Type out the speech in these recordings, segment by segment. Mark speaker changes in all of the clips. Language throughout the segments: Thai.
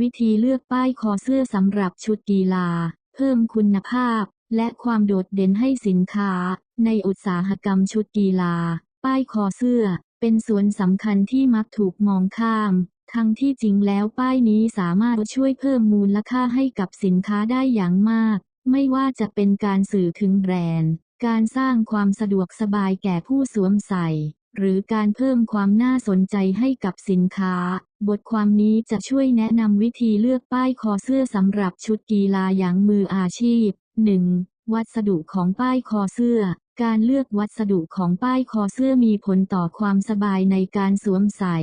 Speaker 1: วิธีเลือกป้ายคอเสื้อสำหรับชุดกีฬา เพิ่มคุณภาพ และความโดดเด่นให้สินค้า ในอุตสาหกรรมชุดกีฬา ป้ายคอเสื้อ เป็นส่วนสำคัญที่มักถูกมองข้าม ทั้งที่จริงแล้วป้ายนี้สามารถช่วยเพิ่มมูลค่าให้กับสินค้าได้อย่างมาก ไม่ว่าจะเป็นการสื่อถึงแบรนด์ การสร้างความสะดวกสบายแก่ผู้สวมใส่ หรือการเพิ่มความน่าสนใจให้กับสินค้า บทความนี้จะช่วยแนะนำวิธีเลือกป้ายคอเสื้อสำหรับชุดกีฬาอย่างมืออาชีพ 1. วัสดุของป้ายคอเสื้อ การเลือกวัสดุของป้ายคอเสื้อมีผลต่อความสบายในการสวมใส่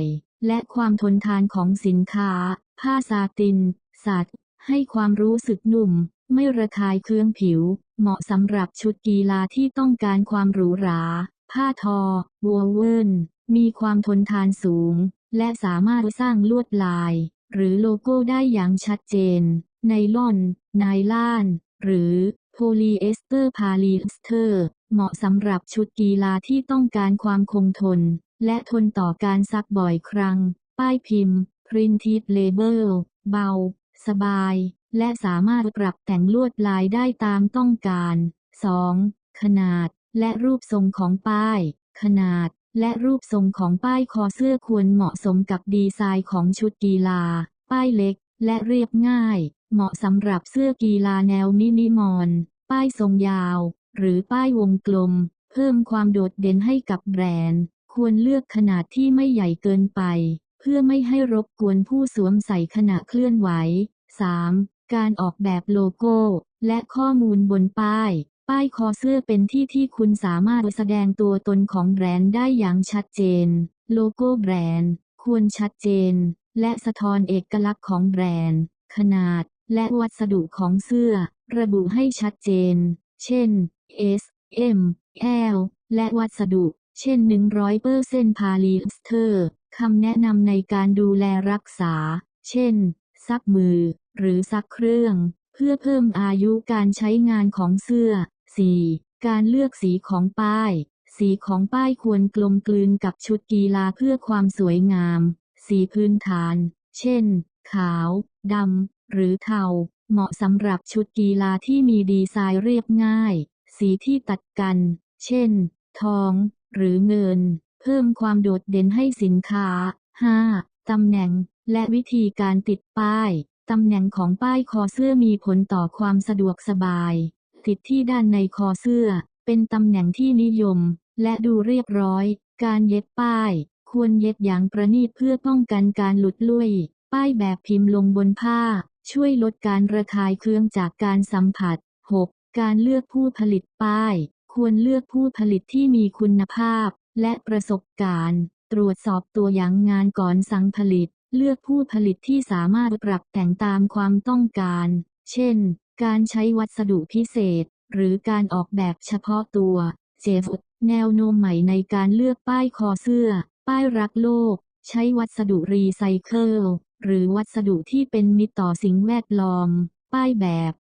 Speaker 1: และความทนทานของสินค้า ผ้าซาติน สัตว์ ให้ความรู้สึกนุ่ม ไม่ระคายเคืองผิว เหมาะสำหรับชุดกีฬาที่ต้องการความหรูหรา ผ้าทอวัวเวิร์นมีความทนทานสูง และสามารถสร้างลวดลาย หรือโลโก้ได้อย่างชัดเจน ไนล่อน ไนล่าน หรือโพลีเอสเตอร์พาลีสเตอร์ เหมาะสำหรับชุดกีฬาที่ต้องการความคงทน และทนต่อการซักบ่อยครั้ง ป้ายพิมพ์ Printed Label เบา สบาย และสามารถปรับแต่งลวดลายได้ตามต้องการ 2. ขนาด และรูปทรงของป้าย ขนาด และรูปทรงของป้ายคอเสื้อควรเหมาะสมกับดีไซน์ของชุดกีฬา ป้ายเล็ก และเรียบง่าย เหมาะสำหรับเสื้อกีฬาแนวมินิมอลป้ายทรงยาว หรือป้ายวงกลม เพิ่มความโดดเด่นให้กับแบรนด์ ควรเลือกขนาดที่ไม่ใหญ่เกินไป เพื่อไม่ให้รบกวนผู้สวมใส่ขณะเคลื่อนไหว 3. การออกแบบโลโก้ และข้อมูลบนป้าย ป้ายคอเสื้อเป็นที่ที่คุณสามารถแสดงตัวตนของแบรนด์ได้อย่างชัดเจน โลโก้แบรนด์ ควรชัดเจน และสะท้อนเอกลักษณ์ของแบรนด์ ขนาด และวัสดุของเสื้อ ระบุให้ชัดเจน เช่น S M L และวัสดุ เช่น 100%พาลีสเตอร์คำแนะนำในการดูแลรักษา เช่น ซักมือ หรือซักเครื่อง เพื่อเพิ่มอายุการใช้งานของเสื้อ 4. การเลือกสีของป้าย สีของป้ายควรกลมกลืนกับชุดกีฬาเพื่อความสวยงาม สีพื้นฐาน เช่น ขาว ดำ หรือเทา เหมาะสำหรับชุดกีฬาที่มีดีไซน์เรียบง่าย สีที่ตัดกัน เช่น ทอง หรือเงิน เพิ่มความโดดเด่นให้สินค้า 5. ตำแหน่ง และวิธีการติดป้ายตำแหน่งของป้ายคอเสื้อมีผลต่อความสะดวกสบาย ติดที่ด้านในคอเสื้อ เป็นตำแหน่งที่นิยม และดูเรียบร้อย การเย็บป้าย ควรเย็บอย่างประณีตเพื่อป้องกันการหลุดลุ่ย ป้ายแบบพิมพ์ลงบนผ้า ช่วยลดการระคายเคืองจากการสัมผัส 6. การเลือกผู้ผลิตป้าย ควรเลือกผู้ผลิตที่มีคุณภาพ และประสบการณ์ ตรวจสอบตัวอย่างงานก่อนสั่งผลิต เลือกผู้ผลิตที่สามารถปรับแต่งตามความต้องการ เช่น การใช้วัสดุพิเศษ หรือการออกแบบเฉพาะตัวเจฟแนวโน้มใหม่ในการเลือกป้ายคอเสื้อ ป้ายรักโลก ใช้วัสดุรีไซเคิลหรือวัสดุที่เป็นมิตรต่อสิ่งแวดล้อม ป้ายแบบ